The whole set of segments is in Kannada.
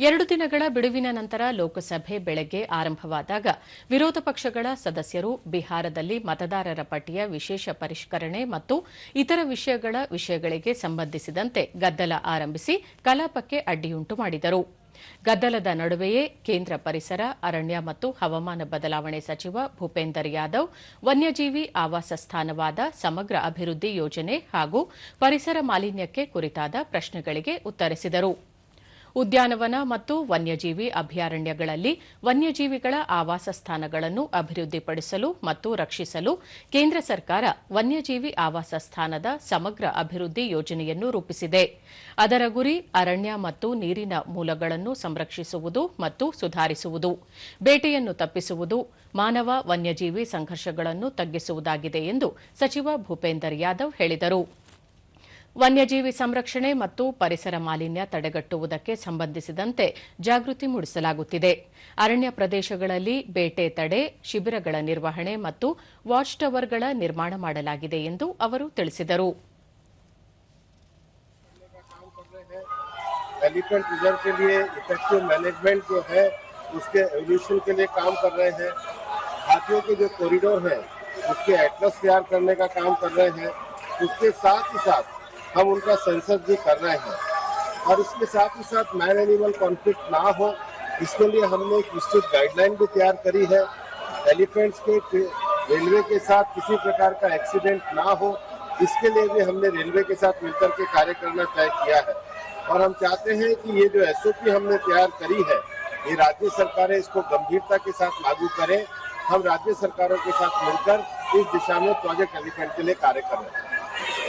ಎರಡು ದಿನಗಳ ಬಿಡುವಿನ ನಂತರ ಲೋಕಸಭೆ ಬೆಳಗ್ಗೆ ಆರಂಭವಾದಾಗ ವಿರೋಧ ಪಕ್ಷಗಳ ಸದಸ್ಯರು ಬಿಹಾರದಲ್ಲಿ ಮತದಾರರ ಪಟ್ಟಿಯ ವಿಶೇಷ ಪರಿಷ್ಕರಣೆ ಮತ್ತು ಇತರ ವಿಷಯಗಳ ವಿಷಯಗಳಿಗೆ ಸಂಬಂಧಿಸಿದಂತೆ ಗದ್ದಲ ಆರಂಭಿಸಿ ಕಲಾಪಕ್ಕೆ ಅಡ್ಡಿಯುಂಟು ಮಾಡಿದರು. ಗದ್ದಲದ ನಡುವೆಯೇ ಕೇಂದ್ರ ಪರಿಸರ, ಅರಣ್ಯ ಮತ್ತು ಹವಾಮಾನ ಬದಲಾವಣೆ ಸಚಿವ ಭೂಪೇಂದರ್ ಯಾದವ್, ವನ್ಯಜೀವಿ ಆವಾಸ ಸ್ಥಾನವಾದ ಸಮಗ್ರ ಅಭಿವೃದ್ಧಿ ಯೋಜನೆ ಹಾಗೂ ಪರಿಸರ ಮಾಲಿನ್ಯಕ್ಕೆ ಕುರಿತಾದ ಪ್ರಶ್ನೆಗಳಿಗೆ ಉತ್ತರಿಸಿದರು. ಉದ್ಯಾನವನ ಮತ್ತು ವನ್ಯಜೀವಿ ಅಭಯಾರಣ್ಯಗಳಲ್ಲಿ ವನ್ಯಜೀವಿಗಳ ಆವಾಸ ಸ್ಥಾನಗಳನ್ನು ಅಭಿವೃದ್ಧಿಪಡಿಸಲು ಮತ್ತು ರಕ್ಷಿಸಲು ಕೇಂದ್ರ ಸರ್ಕಾರ ವನ್ಯಜೀವಿ ಆವಾಸ ಸ್ಥಾನದ ಸಮಗ್ರ ಅಭಿವೃದ್ಧಿ ಯೋಜನೆಯನ್ನು ರೂಪಿಸಿದೆ. ಅದರ ಗುರಿ ಅರಣ್ಯ ಮತ್ತು ನೀರಿನ ಮೂಲಗಳನ್ನು ಸಂರಕ್ಷಿಸುವುದು ಮತ್ತು ಸುಧಾರಿಸುವುದು, ಬೇಟೆಯನ್ನು ತಪ್ಪಿಸುವುದು, ಮಾನವ ವನ್ಯಜೀವಿ ಸಂಘರ್ಷಗಳನ್ನು ತಗ್ಗಿಸುವುದಾಗಿದೆ ಎಂದು ಸಚಿವ ಭೂಪೇಂದರ್ ಯಾದವ್ ಹೇಳಿದರು. ವನ್ಯಜೀವಿ ಸಂರಕ್ಷಣೆ ಮತ್ತು ಪರಿಸರ ಮಾಲಿನ್ಯ ತಡೆಗಟ್ಟುವುದಕ್ಕೆ ಸಂಬಂಧಿಸಿದಂತೆ ಜಾಗೃತಿ ಮೂಡಿಸಲಾಗುತ್ತಿದೆ ಅರಣ್ಯ ಪ್ರದೇಶಗಳಲ್ಲಿ ಬೇಟೆ ತಡೆ ಶಿಬಿರಗಳ ನಿರ್ವಹಣೆ ಮತ್ತು ವಾಚ್ ಟವರ್ಗಳ ನಿರ್ಮಾಣ ಮಾಡಲಾಗಿದೆ ಎಂದು ಅವರು ತಿಳಿಸಿದರು एलिफेंट रिजर्व के लिए इफेक्टिव मैनेजमेंट जो है उसके एवोल्यूशन के लिए काम कर रहे हैं हाथियों के जो कॉरिडोर है उसके एटलस तैयार करने का काम कर रहे हैं उसके साथ ही साथ हम उनका सेंसस भी कर रहे हैं। और इसके साथ ही साथ मैन एनिमल कॉन्फ्लिक्ट ना हो, इसके लिए हमने एक विस्तृत गाइडलाइन भी तैयार करी है। एलिफेंट्स के रेलवे के साथ किसी प्रकार का एक्सीडेंट ना हो, इसके लिए भी हमने रेलवे के साथ मिलकर के कार्य करना तय किया है। और हम चाहते हैं कि ये जो एसओपी हमने तैयार करी है, ये राज्य सरकारें इसको गंभीरता के साथ लागू करें। हम राज्य सरकारों के साथ मिलकर इस दिशा में प्रोजेक्ट एलिफेंट के लिए कार्य कर रहे हैं।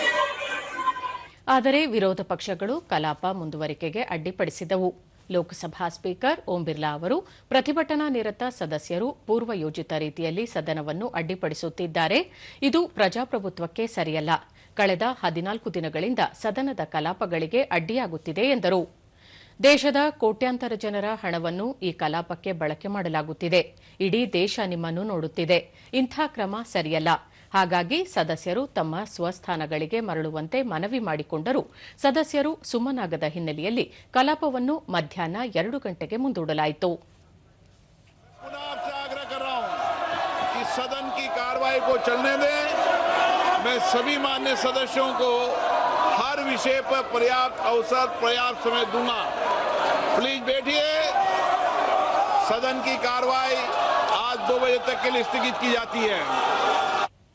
ಆದರೆ ವಿರೋಧ ಪಕ್ಷಗಳು ಕಲಾಪ ಮುಂದುವರಿಕೆಗೆ ಅಡ್ಡಿಪಡಿಸಿದವು. ಲೋಕಸಭಾ ಸ್ಪೀಕರ್ ಓಂ ಬಿರ್ಲಾ ಅವರು ಪ್ರತಿಭಟನಾ ನಿರತ ಸದಸ್ಯರು ಪೂರ್ವಯೋಜಿತ ರೀತಿಯಲ್ಲಿ ಸದನವನ್ನು ಅಡ್ಡಿಪಡಿಸುತ್ತಿದ್ದಾರೆ. ಇದು ಪ್ರಜಾಪ್ರಭುತ್ವಕ್ಕೆ ಸರಿಯಲ್ಲ. ಕಳೆದ ಹದಿನಾಲ್ಕು ದಿನಗಳಿಂದ ಸದನದ ಕಲಾಪಗಳಿಗೆ ಅಡ್ಡಿಯಾಗುತ್ತಿದೆ ಎಂದರು. ದೇಶದ ಕೋಟ್ಯಾಂತರ ಜನರ ಹಣವನ್ನು ಈ ಕಲಾಪಕ್ಕೆ ಬಳಕೆ ಮಾಡಲಾಗುತ್ತಿದೆ. ಇಡೀ ದೇಶ ನಿಮ್ಮನ್ನು ನೋಡುತ್ತಿದೆ. ಇಂಥ ಕ್ರಮ ಸರಿಯಲ್ಲ. ಹಾಗಾಗಿ ಸದಸ್ಯರು ತಮ್ಮ ಸ್ವಸ್ಥಾನಗಳಿಗೆ ಮರಳುವಂತೆ ಮನವಿ ಮಾಡಿಕೊಂಡರೂ ಸದಸ್ಯರು ಸುಮ್ಮನಾಗದ ಹಿನ್ನೆಲೆಯಲ್ಲಿ ಕಲಾಪವನ್ನು ಮಧ್ಯಾಹ್ನ ಎರಡು ಗಂಟೆಗೆ ಮುಂದೂಡಲಾಯಿತು पुनः आपसे आग्रह कर रहा हूं कि सदन की कार्रवाई को चलने दें मैं सभी मान्य सदस्यों को हर विषय पर पर्याप्त अवसर पर्याप्त समय दूंगा प्लीज बैठिए सदन की कार्रवाई आज दो बजे तक के लिए स्थगित की जाती है